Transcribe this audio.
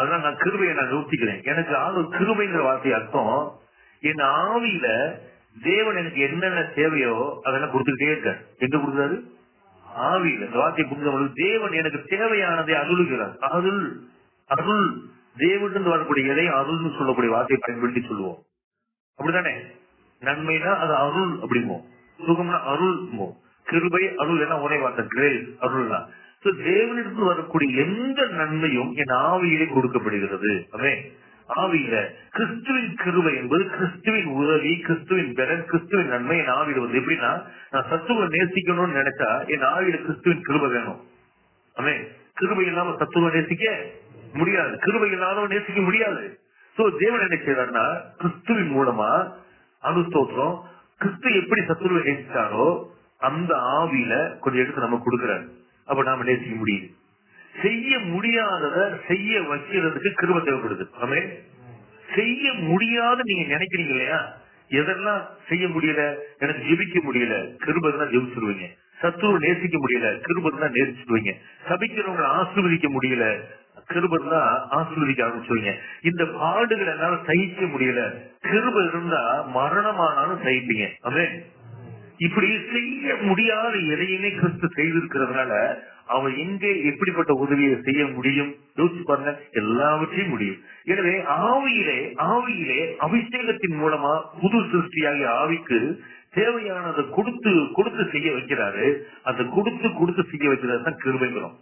அதனால நான் கிருபையை நான் நிறுத்திக்கிறேன். எனக்கு ஆளு கிருபைங்கிற வார்த்தை அர்த்தம் என் ஆவியில தேவன் எனக்கு என்னென்ன தேவையோ அதெல்லாம் கொடுத்துக்கிட்டே இருக்கார். எங்க கொடுக்குறாரு? ஆவியில. இந்த வார்த்தையை புரிஞ்சவங்களுக்கு தேவன் எனக்கு தேவையானதை அருளுகிறார். அருள் அருள். தேவன் வரக்கூடிய எதை அருள்னு சொல்லக்கூடிய வார்த்தையை பயன்படுத்தி சொல்லுவோம். அப்படிதானே நன்மைனா அது அருள் அப்படிம்போம் சுகம்னா அருள்மோ கிருபை அருள் எல்லாம் ஒரே வார்த்தை. கிரேஸ் அருள் தான் தேவனிடத்து வரக்கூடிய எந்த நன்மையும் என் ஆவியிலே கொடுக்கப்படுகிறது. அவே ஆவியில கிறிஸ்துவின் கிருபை என்பது கிறிஸ்துவின் உதவி கிறிஸ்துவின் பலன் கிறிஸ்துவின் நன்மை என் ஆவியில வந்து. எப்படின்னா நான் சத்துவ நேசிக்கணும்னு நினைச்சா என் ஆவியில கிறிஸ்துவின் கிருபை வேணும். அவே கிருபை இல்லாம சத்துவ நேசிக்க முடியாது. கிருபை இல்லாதவன் நேசிக்க முடியாது. சோ தேவன் என்ன செய்யறாருன்னா கிறிஸ்துவின் மூலமா அனுஸ்தோத்திரம் கிறிஸ்து எப்படி சத்துருவை நேசிச்சாரோ அந்த ஆவியில கொஞ்சம் எடுத்து நம்ம கொடுக்கிறாரு. அப்ப நாம நேசிக்க முடியுது செய்ய முடியாதத செய்ய வைக்கிறதுக்கு கிருப தேவைப்படுது. ஆமே செய்ய முடியாத நீங்க நினைக்கிறீங்க இல்லையா? எதெல்லாம் செய்ய முடியல? எனக்கு ஜெபிக்க முடியல. கிருபை தான் ஜெபிச்சிருவீங்க. சத்துருவை நேசிக்க முடியல. கிருபை தான் நேசிச்சிருவீங்க. சபிக்கிறவங்களை ஆசீர்வதிக்க முடியல. கிருபர் தான் ஆசீர்வதிக்க ஆரம்பிச்சுவீங்க இந்த பாடுகளை என்னால சகிக்க முடியல. கிருப இருந்தா மரணமானாலும் சகிப்பீங்க. ஆமென். இப்படி செய்ய முடியாத எதையுமே கிறிஸ்து செய்திருக்கிறதுனால அவன் எங்கே எப்படிப்பட்ட உதவியை செய்ய முடியும்? யோசிச்சு பாருங்க எல்லாவற்றையும் முடியும். எனவே ஆவியிலே ஆவியிலே அபிஷேகத்தின் மூலமா புது சிருஷ்டியாகிய ஆவிக்கு தேவையானதை கொடுத்து கொடுத்து செய்ய வைக்கிறாரு. அந்த கொடுத்து கொடுத்து செய்ய வைக்கிறது தான் கிருபைங்கிறோம்